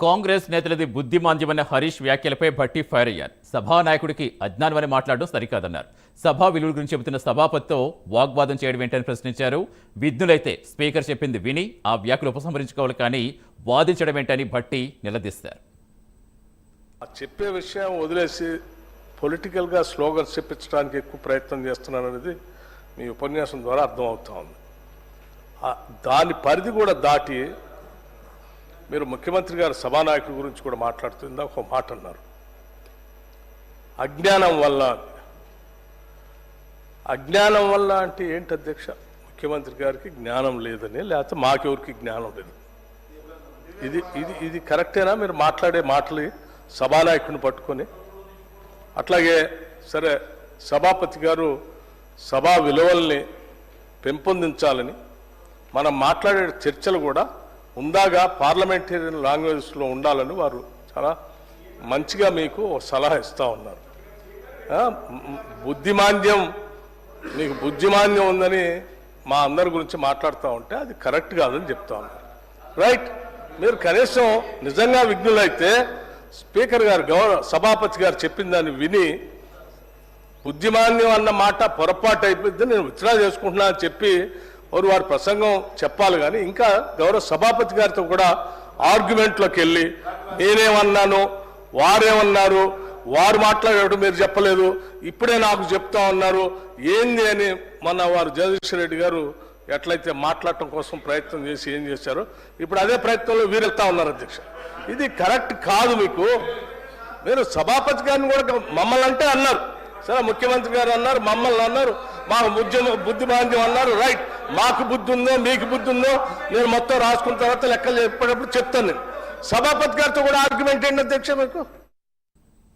కాంగ్రెస్ నేతలది బుద్ధిమాంద్యమన్న హరీష్ వ్యాఖ్యలపై భట్టి ఫైర్ అయ్యారు. సభానాయకుడికి అజ్ఞానమని మాట్లాడడం సరికాదన్నారు. సభా విలువల గురించి చెబుతున్న సభాపతితో వాగ్వాదం చేయడం ఏంటని ప్రశ్నించారు. విజ్ఞులైతే స్పీకర్ చెప్పింది విని ఆ వ్యాఖ్యలు ఉపసంహరించుకోవాలి కానీ వాదించడం ఏంటని భట్టి నిలదీస్తారు చెప్పే విషయం వదిలేసి పొలిటికల్గా స్లోగన్స్ చెప్పించడానికి ఎక్కువ ప్రయత్నం చేస్తున్నాననేది మీ ఉపన్యాసం ద్వారా అర్థమవుతా ఉంది. దాని పరిధి కూడా దాటి మీరు ముఖ్యమంత్రి గారు సభానాయకుడి గురించి కూడా మాట్లాడుతుందా? ఒక మాట అన్నారు. అజ్ఞానం వల్ల అజ్ఞానం వల్ల అంటే ఏంటి అధ్యక్ష? ముఖ్యమంత్రి గారికి జ్ఞానం లేదని లేకపోతే మాకెవరికి జ్ఞానం లేదు? ఇది ఇది ఇది కరెక్టేనా? మీరు మాట్లాడే మాటలు సభానాయకుడిని పట్టుకొని. అట్లాగే సరే సభాపతి గారు సభా విలువల్ని పెంపొందించాలని మనం మాట్లాడే చర్చలు కూడా ఉందాగా పార్లమెంటేరియన్ లాంగ్వేజ్లో ఉండాలని వారు చాలా మంచిగా మీకు సలహా ఇస్తూ ఉన్నారు. బుద్ధిమాంద్యం మీకు బుద్ధిమాంద్యం ఉందని మా అందరి గురించి మాట్లాడుతూ ఉంటే అది కరెక్ట్ కాదని చెప్తా ఉన్నారు. రైట్ మీరు కనీసం నిజంగా విఘ్నులైతే స్పీకర్ గారు గౌరవ సభాపతి గారు చెప్పిన దాన్ని విని బుద్ధిమాన్యం అన్న మాట పొరపాటు అయిపోయింది నేను విత్డ్రా చేసుకుంటున్నా అని చెప్పి వారు వారి ప్రసంగం చెప్పాలి కానీ ఇంకా గౌరవ సభాపతి గారితో కూడా ఆర్గ్యుమెంట్లోకి వెళ్ళి నేనేమన్నాను? వారేమన్నారు? వారు మాట్లాడాడు మీరు చెప్పలేదు. ఇప్పుడే నాకు చెప్తా ఉన్నారు. ఏంది అని మొన్న వారు జగదీశ్వర రెడ్డి గారు ఎట్లయితే మాట్లాడటం కోసం ప్రయత్నం చేసి ఏం చేశారో ఇప్పుడు అదే ప్రయత్నంలో వీరెళ్తా ఉన్నారు అధ్యక్ష. ఇది కరెక్ట్ కాదు మీకు. మీరు సభాపతి గారిని కూడా మమ్మల్ని అంటే అన్నారు. సరే ముఖ్యమంత్రి గారు అన్నారు మమ్మల్ని అన్నారు. మా ఉద్యమ బుద్ధి బాంధ్యం అన్నారు. రైట్. మాకు బుద్ధి ఉందో మీకు బుద్ధి ఉందో నేను మొత్తం రాసుకున్న తర్వాత లెక్కలు చెప్పేటప్పుడు చెప్తాను. నేను సభాపతి గారితో కూడా ఆర్గ్యుమెంట్ ఏంటి అధ్యక్ష మీకు?